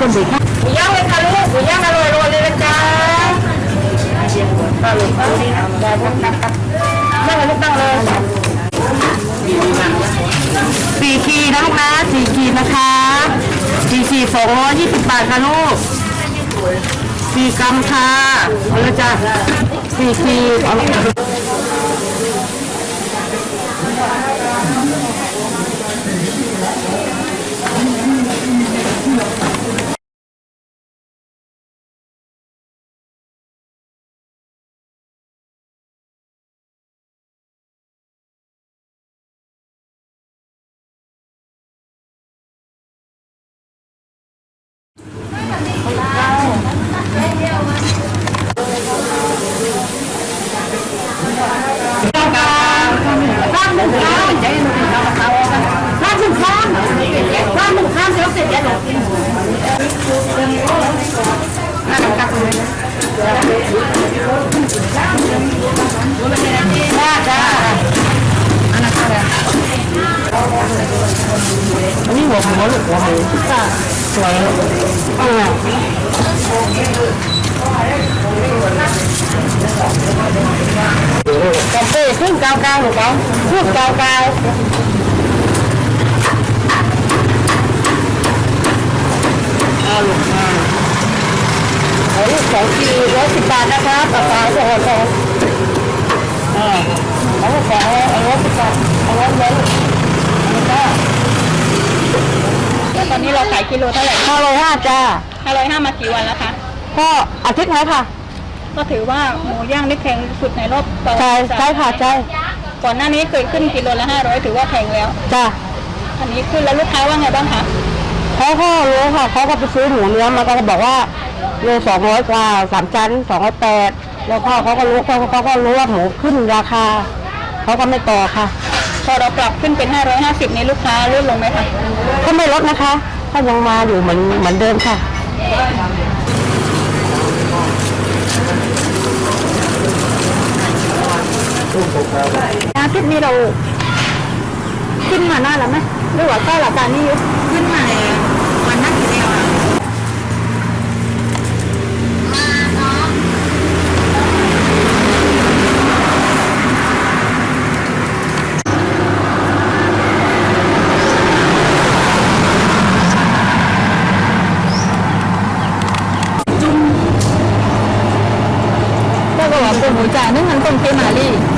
คนดีค่ะหมูย่างเลยค่ะลูกหมูย่างอร่อยๆเลยนะจ๊ะตั้งเลยตั้งเลยได้งเลยลูกนั่งเลยสี่ขีดนะลูกนะสี่ขีดนะคะสี่ขีดสองร้อยยี่สิบบาทค่ะลูกสี่กรัมค่ะเอาเลยจ้ะสี่ขีดเอาลย มูหรือหัวหมูจ้าสวยอ่ากาแฟขึ้นเก้าเก้าหรือเปล่าขึ้นเก้าเก้าเอาลูกมาเอาลูกสองทีร้อยสิบบาทนะครับปลาปลาสองสองอ่าเอาลูกสองเอาร้อยสิบบาทเอาร้อยเดียวลูกอันนี้ก็ แล้วตอ นนี้เราขายกิโลเท่าไหร่ห้าร้อยห้าจ้าห้าร้อยห้ามากี่วันแล้วคะก็อาทิตย์ไหนค่ะ ก็ถือว่าหมูย่างนี่แพงสุดในรอบประวัใช่ติศาสตร์ใช่ค่ะใช่ก่อนหน้านี้เคยขึ้นกิโลละห้าร้อยถือว่าแพงแล้ว จ้าอันนี้ขึ้นแล้วลูกค้าว่าไงบ้างคะเขาก็รู้ค่ะเขาก็ไปซื้อหมูเนื้อมาก็บอกว่าโลสองร้อยกว่าสามชั้นสองร้อยแปดแล้วก็เขาก็รู้เขาเขาก็รู้ว่าหมูขึ้นราคาเขาก็ไม่ต่อค่ะ พอเราปรับขึ้นเป็น 550นี้ลูกค้าลดลงไหมคะก็ไม่ลดนะคะ ก็ยังมาอยู่เหมือนเหมือนเดิมค่ะอาทิตย์นี้เราขึ้นมาหน้าแล้วไหมหรือว่าใกล้หลักการนี้อยู่ขึ้นมาวันนักเดียวอะ ก็บอกว่าเป็